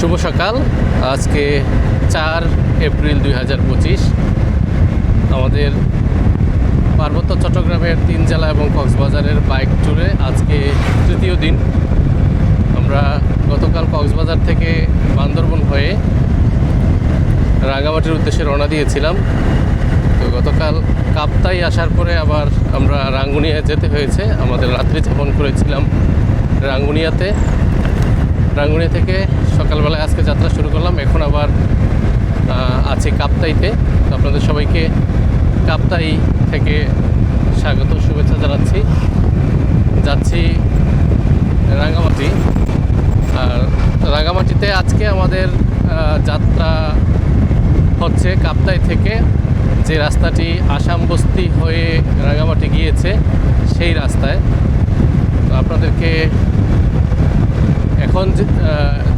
শুভ সকাল। আজকে চার এপ্রিল দুই হাজার পঁচিশ। আমাদের পার্বত্য চট্টগ্রামের তিন জেলা এবং কক্সবাজারের বাইক ট্যুরে আজকে তৃতীয় দিন। আমরা গতকাল কক্সবাজার থেকে বান্দরবন হয়ে রাঙামাটির উদ্দেশ্যে রওনা দিয়েছিলাম। তো গতকাল কাপ্তাই আসার পরে আবার আমরা রাঙ্গুনিয়া যেতে হয়েছে। আমাদের রাত্রি যাপন করেছিলাম রাঙ্গুনিয়াতে। রাঙ্গুনিয়া থেকে সকালবেলায় আজকে যাত্রা শুরু করলাম। এখন আবার আছি কাপ্তাইতে। আপনাদের সবাইকে কাপ্তাই থেকে স্বাগত, শুভেচ্ছা জানাচ্ছি। যাচ্ছি রাঙ্গামাটি। আর রাঙ্গামাটিতে আজকে আমাদের যাত্রা হচ্ছে কাপ্তাই থেকে যে রাস্তাটি আসাম বস্তি হয়ে রাঙ্গামাটি গিয়েছে, সেই রাস্তায়। আপনাদেরকে এখন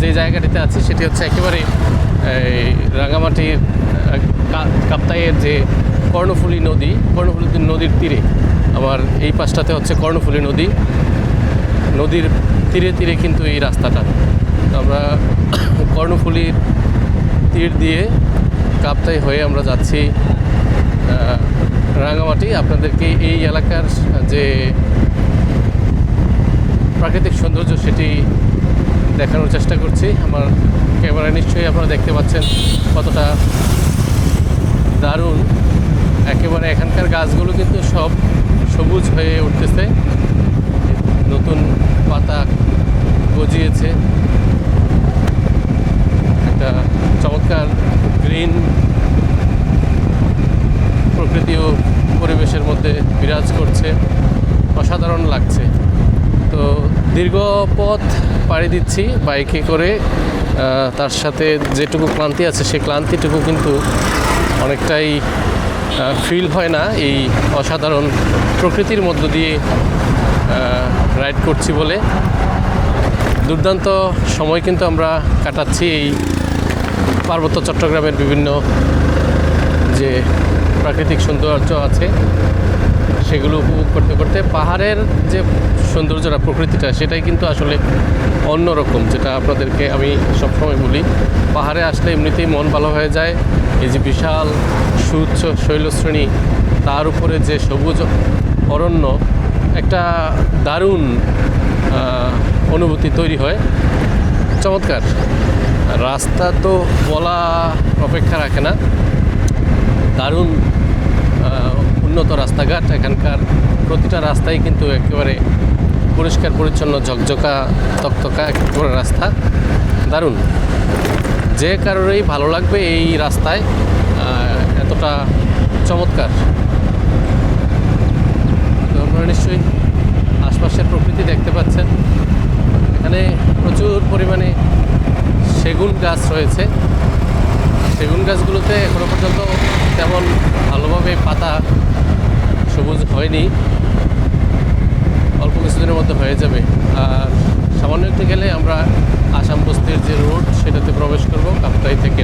যে জায়গাটিতে আছি সেটি হচ্ছে একেবারে, এই রাঙামাটির কাপ্তাইয়ের যে কর্ণফুলী নদী, কর্ণফুলী নদীর তীরে। আমার এই পাশটাতে হচ্ছে কর্ণফুলী নদী। নদীর তীরে তীরে কিন্তু এই রাস্তাটা। আমরা কর্ণফুলীর তীর দিয়ে কাপ্তাই হয়ে আমরা যাচ্ছি রাঙামাটি। আপনাদেরকে এই এলাকার যে প্রাকৃতিক সৌন্দর্য সেটি দেখানোর চেষ্টা করছি। আমার ক্যামেরায় নিশ্চয়ই আপনারা দেখতে পাচ্ছেন কতটা দারুণ। একেবারে এখানকার গাছগুলো কিন্তু সব সবুজ হয়ে উঠতেছে। নতুন পাতা গজিয়েছে। একটা চমৎকার গ্রিন প্রকৃতি ও পরিবেশের মধ্যে বিরাজ করছে। অসাধারণ লাগছে। তো দীর্ঘ পথ পাড়ি দিচ্ছি বাইকে করে তার সাথে যেটুকু ক্লান্তি আছে সেই ক্লান্তিটুকু কিন্তু অনেকটাই ফিল হয় না এই অসাধারণ প্রকৃতির মধ্য দিয়ে রাইড করছি বলে। দুর্দান্ত সময় কিন্তু আমরা কাটাচ্ছি এই পার্বত্য চট্টগ্রামের বিভিন্ন যে প্রাকৃতিক সৌন্দর্য আছে। সেগুলো উপভোগ করতে করতে পাহাড়ের যে সৌন্দর্যটা, প্রকৃতিটা, সেটাই কিন্তু আসলে অন্যরকম, যেটা আপনাদেরকে আমি সবসময় বলি। পাহাড়ে আসলে এমনিতেই মন ভালো হয়ে যায়। এই যে বিশাল সুউচ্চ শৈলশ্রেণী, তার উপরে যে সবুজ অরণ্য, একটা দারুণ অনুভূতি তৈরি হয়। চমৎকার। রাস্তা তো বলা অপেক্ষা রাখে না। দারুণ উন্নত রাস্তাঘাট, এখানকার প্রতিটা রাস্তাই কিন্তু একেবারে পরিষ্কার, পরিচ্ছন্ন, ঝকঝকা, তকতকা একেবারে রাস্তা। দারুণ। যে কারোরই ভালো লাগবে এই রাস্তায় এতটা চমৎকার। নিশ্চয়ই আশপাশের প্রকৃতি দেখতে পাচ্ছেন। এখানে প্রচুর পরিমাণে সেগুন গাছ রয়েছে। সেগুন গাছগুলোতে এখনও পর্যন্ত তেমন ভালোভাবে পাতা সবুজ হয়নি। অল্প কিছুদিনের মধ্যে হয়ে যাবে। আর সামান্য গেলে আমরা আসাম বস্তির যে রোড, সেটাতে প্রবেশ করব, কাপ্তাই থেকে।